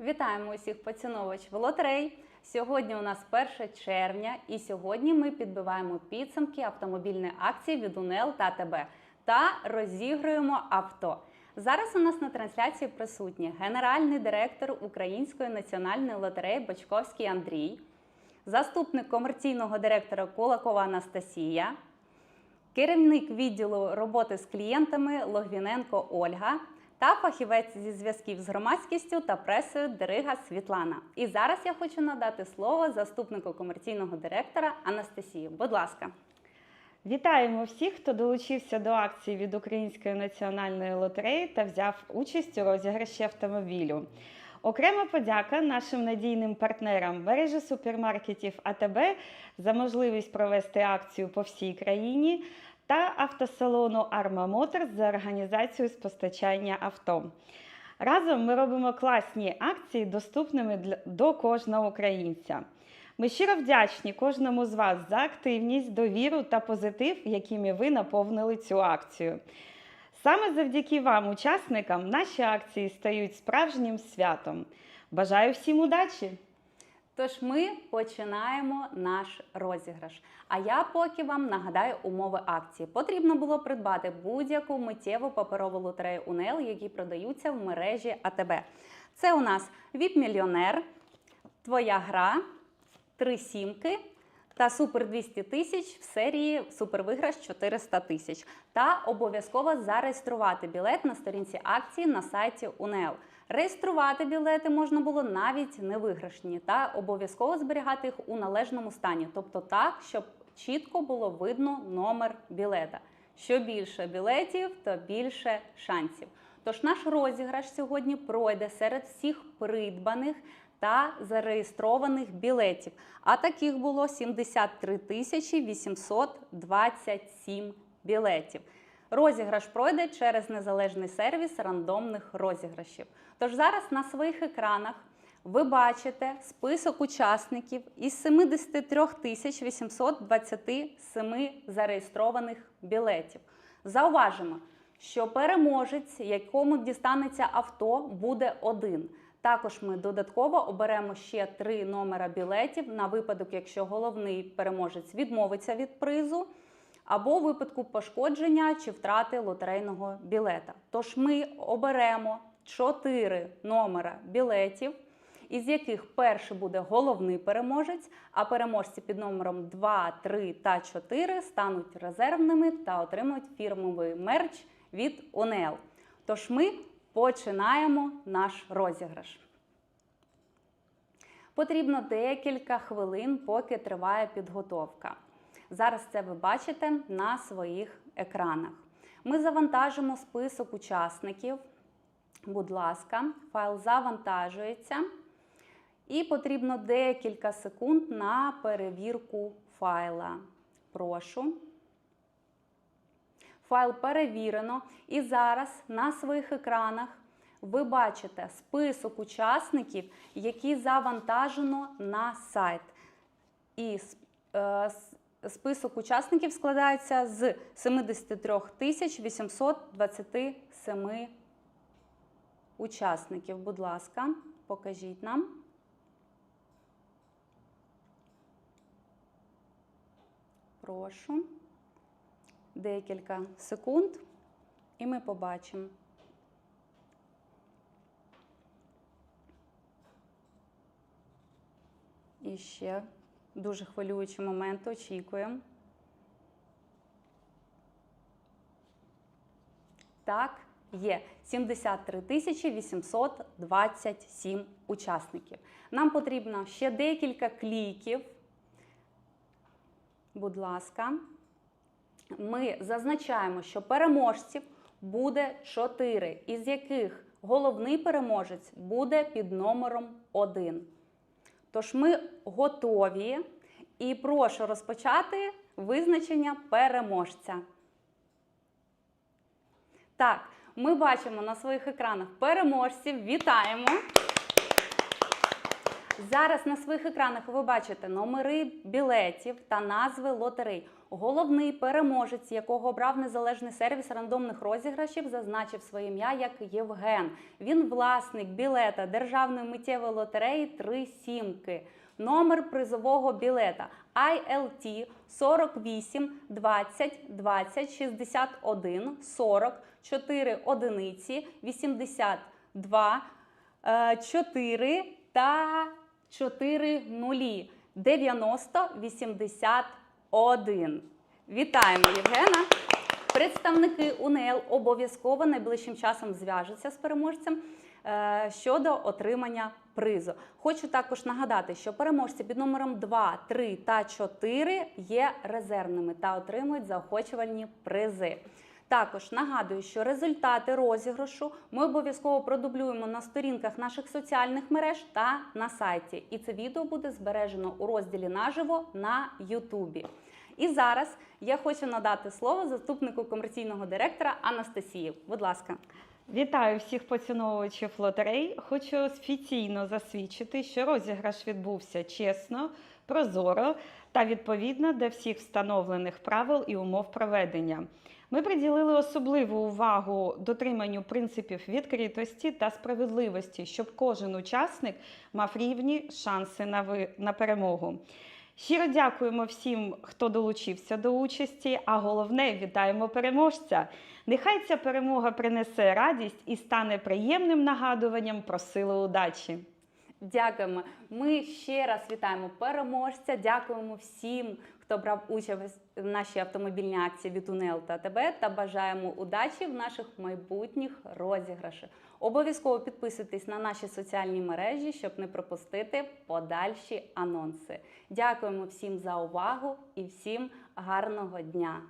Вітаємо усіх поціновувачів лотерей. Сьогодні у нас 1 червня, і сьогодні ми підбиваємо підсумки автомобільної акції від УНЕЛ та ТБ та розігруємо авто. Зараз у нас на трансляції присутні генеральний директор Української національної лотереї Бачковський Андрій, заступник комерційного директора Кулакова Анастасія, керівник відділу роботи з клієнтами Логвіненко Ольга та фахівець зі зв'язків з громадськістю та пресою Дерига Світлана. І зараз я хочу надати слово заступнику комерційного директора Анастасії. Будь ласка. Вітаємо всіх, хто долучився до акції від Української національної лотереї та взяв участь у розіграші автомобілю. Окрема подяка нашим надійним партнерам мережі супермаркетів АТБ за можливість провести акцію по всій країні та автосалону Арма Моторс за організацію з постачання авто. Разом ми робимо класні акції, доступними для, до кожного українця. Ми щиро вдячні кожному з вас за активність, довіру та позитив, якими ви наповнили цю акцію. Саме завдяки вам, учасникам, наші акції стають справжнім святом. Бажаю всім удачі! Тож ми починаємо наш розіграш. А я поки вам нагадаю умови акції. Потрібно було придбати будь-яку миттєву паперову лотерею УНЕЛ, які продаються в мережі АТБ. Це у нас ВІП-мільйонер, Твоя гра, три сімки та Супер 200 тисяч в серії Супервиграш 400 тисяч. Та обов'язково зареєструвати білет на сторінці акції на сайті УНЕЛ. Реєструвати білети можна було навіть невиграшні та обов'язково зберігати їх у належному стані, тобто так, щоб чітко було видно номер білета. Що більше білетів, то більше шансів. Тож наш розіграш сьогодні пройде серед всіх придбаних та зареєстрованих білетів. А таких було 73 тисячі 827 білетів. Розіграш пройде через незалежний сервіс рандомних розіграшів. Тож зараз на своїх екранах ви бачите список учасників із 73 827 зареєстрованих білетів. Зауважимо, що переможець, якому дістанеться авто, буде один. Також ми додатково оберемо ще три номера білетів на випадок, якщо головний переможець відмовиться від призу, або у випадку пошкодження чи втрати лотерейного білета. Тож ми оберемо чотири номера білетів, із яких перший буде головний переможець, а переможці під номером 2, 3 та 4 стануть резервними та отримують фірмовий мерч від УНЕЛ. Тож ми починаємо наш розіграш. Потрібно декілька хвилин, поки триває підготовка. Зараз це ви бачите на своїх екранах. Ми завантажимо список учасників. Будь ласка, файл завантажується. І потрібно декілька секунд на перевірку файла. Прошу. Файл перевірено. І зараз на своїх екранах ви бачите список учасників, які завантажено на сайт. І е, список учасників складається з 73 тисяч 827 учасників. Будь ласка, покажіть нам. Прошу. Декілька секунд, і ми побачимо. І ще дуже хвилюючий момент очікуємо. Так, є 73 тисячі 827 учасників. Нам потрібно ще декілька кліків. Будь ласка, ми зазначаємо, що переможців буде 4, із яких головний переможець буде під номером 1. Тож ми готові і прошу розпочати визначення переможця. Так, ми бачимо на своїх екранах переможців. Вітаємо! Зараз на своїх екранах ви бачите номери білетів та назви лотерей. Головний переможець, якого обрав незалежний сервіс рандомних розіграшів, зазначив своє ім'я як Євген. Він власник білета державної миттєвої лотереї Три сімки. Номер призового білета ILT 48 20 20 61 40 4 одиниці 82 е, 4 та 4 нулі 90 81. Вітаємо Євгена! Представники УНЛ обов'язково найближчим часом зв'яжуться з переможцем е, щодо отримання призу. Хочу також нагадати, що переможці під номером 2, 3 та 4 є резервними та отримують заохочувальні призи. Також нагадую, що результати розіграшу ми обов'язково продублюємо на сторінках наших соціальних мереж та на сайті. І це відео буде збережено у розділі наживо на Ютубі. І зараз я хочу надати слово заступнику комерційного директора Анастасії. Будь ласка. Вітаю всіх поціновувачів лотерей. Хочу офіційно засвідчити, що розіграш відбувся чесно, прозоро та відповідно до всіх встановлених правил і умов проведення. Ми приділили особливу увагу дотриманню принципів відкритості та справедливості, щоб кожен учасник мав рівні шанси на, ви... на перемогу. Щиро дякуємо всім, хто долучився до участі, а головне вітаємо переможця. Нехай ця перемога принесе радість і стане приємним нагадуванням про силу удачі. Дякуємо. Ми ще раз вітаємо переможця. Дякуємо всім, хто брав участь в нашій автомобільній акції від УНЕЛ та ТБ та бажаємо удачі в наших майбутніх розіграшах. Обов'язково підписуйтесь на наші соціальні мережі, щоб не пропустити подальші анонси. Дякуємо всім за увагу і всім гарного дня!